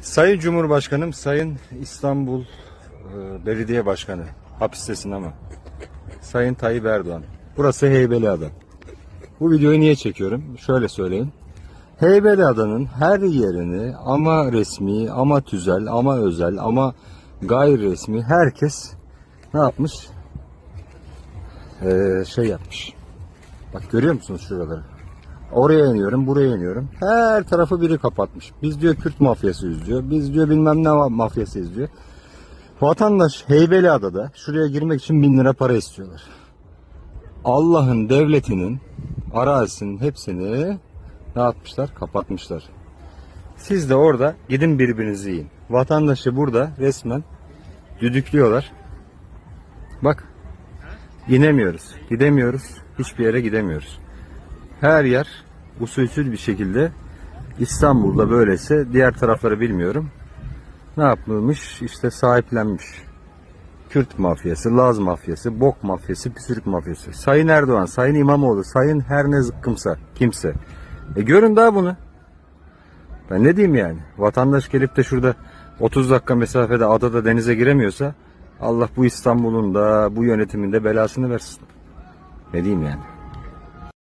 Sayın Cumhurbaşkanım, Sayın İstanbul e, Belediye Başkanı, hapistesin ama. Sayın Tayyip Erdoğan. Burası Heybeliada. Bu videoyu niye çekiyorum? Şöyle söyleyeyim. Heybeliada'nın her yerini ama resmi, ama tüzel, ama özel, ama gayri resmi herkes ne yapmış? Ee, şey yapmış. Bak görüyor musunuz şuraları? Oraya iniyorum, buraya iniyorum. Her tarafı biri kapatmış. Biz diyor Kürt mafyası izliyor. Biz diyor bilmem ne mafyası izliyor. Vatandaş Heybeliada'da şuraya girmek için bin lira para istiyorlar. Allah'ın devletinin arazisinin hepsini ne yapmışlar? Kapatmışlar. Siz de orada gidin birbirinizi yiyin. Vatandaşı burada resmen düdüklüyorlar. Bak inemiyoruz, gidemiyoruz, hiçbir yere gidemiyoruz. Her yer usulsüz bir şekilde İstanbul'da böylese diğer tarafları bilmiyorum. Ne yapılmış? İşte sahiplenmiş. Kürt mafyası, Laz mafyası, Bok mafyası, Püsürük mafyası. Sayın Erdoğan, Sayın İmamoğlu, Sayın her ne zıkkımsa kimse. E görün daha bunu. Ben ne diyeyim yani? Vatandaş gelip de şurada 30 dakika mesafede adada denize giremiyorsa Allah bu İstanbul'un da bu yönetiminde belasını versin. Ne diyeyim yani?